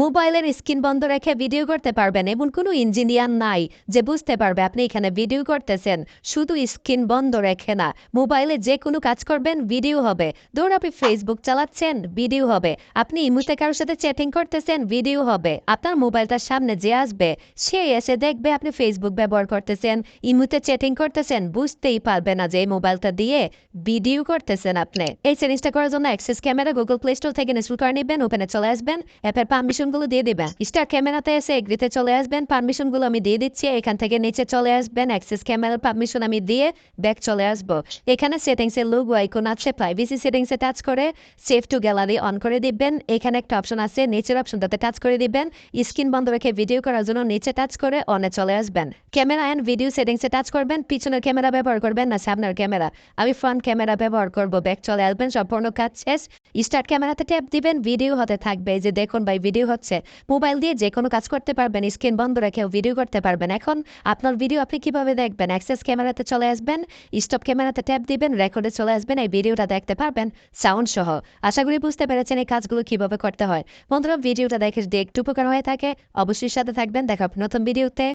মোবাইলের স্ক্রিন বন্ধ রেখে ভিডিও করতে পারবেন এমন কোনো ইঞ্জিনিয়ার নাই যে বুঝতে পারবে আপনি এখানে ভিডিও করতেছেন। শুধু স্ক্রিন বন্ধ রেখে না, মোবাইলে যে কোনো কাজ করবেন, ভিডিও হবে। ধরুন আপনি ফেসবুক চালাচ্ছেন, ভিডিও হবে। আপনি ইমুতে কারোর সাথে চ্যাটিং করতেছেন, ভিডিও হবে। আপনার মোবাইলটার সামনে যে আসবে, সে এসে দেখবে আপনি ফেসবুক ব্যবহার করতেছেন। ইমুতে চ্যাটিং করতেছেন, বুঝতেই পারবে না যে এই মোবাইলটা দিয়ে ভিডিও করতেছেন আপনি। এই জিনিসটা করার জন্য access camera Google Play Store থেকে ইনস্টল করে নেবেন ওপেনে চলে আসবেন। অ্যাপের পারমিশনগুলো দিয়ে দিবেন স্টার ক্যামেরাতে এসে এগ্রিতে চলে আসবেন পারমিশনগুলো আমি দিয়ে দিচ্ছি, এখান থেকে নিচে চলে আসবেন অ্যাক্সেস ক্যামেরার পারমিশন আমি দিয়ে ব্যাক চলে আসব। এখানে সেটিংসের লোগো আইকন আছে প্রাইভেসি সেটিংসে টাচ করে সেভ টু গ্যালারি অন করে দিবেন। এখানে একটা অপশন আছে, নিচের অপশনটাতে টাচ করে দিবেন। স্ক্রিন বন্ধ রেখে ভিডিও করার জন্য নিচে টাচ করে অনে চলে আসবেন। ক্যামেরা অ্যান্ড ভিডিও সেটিংসে টাচ করবেন, পিছনের ক্যামেরা ব্যবহার করবেন না সামনের ক্যামেরা আমি ফ্রন্ট ক্যামেরা ব্যবহার করব ব্যাক চলে আসবেন, সম্পূর্ণ কাজ শেষ। স্টার্ট ক্যামেরাতে ট্যাপ দিবেন ভিডিও হতে থাকবে যে দেখুন ভাই ভিডিও হচ্ছে, মোবাইল দিয়ে যে কোনো কাজ করতে পারবেন, স্ক্রিন বন্ধ রেখেও ভিডিও করতে পারবেন। এখন আপনার ভিডিও আপনি কীভাবে দেখবেন? অ্যাক্সেস ক্যামেরাতে চলে আসবেন, স্টপ ক্যামেরাতে ট্যাপ দিবেন, রেকর্ডে চলে আসবেন, এই ভিডিওটা দেখতে পারবেন সাউন্ড সহ। আশা করি বুঝতে পেরেছেন এই কাজগুলো কীভাবে করতে হয়। বন্ধুরা, ভিডিওটা দেখে যদি একটু উপকার হয়ে থাকে, অবশ্যই সাথে থাকবেন। দেখা নতুন ভিডিওতে।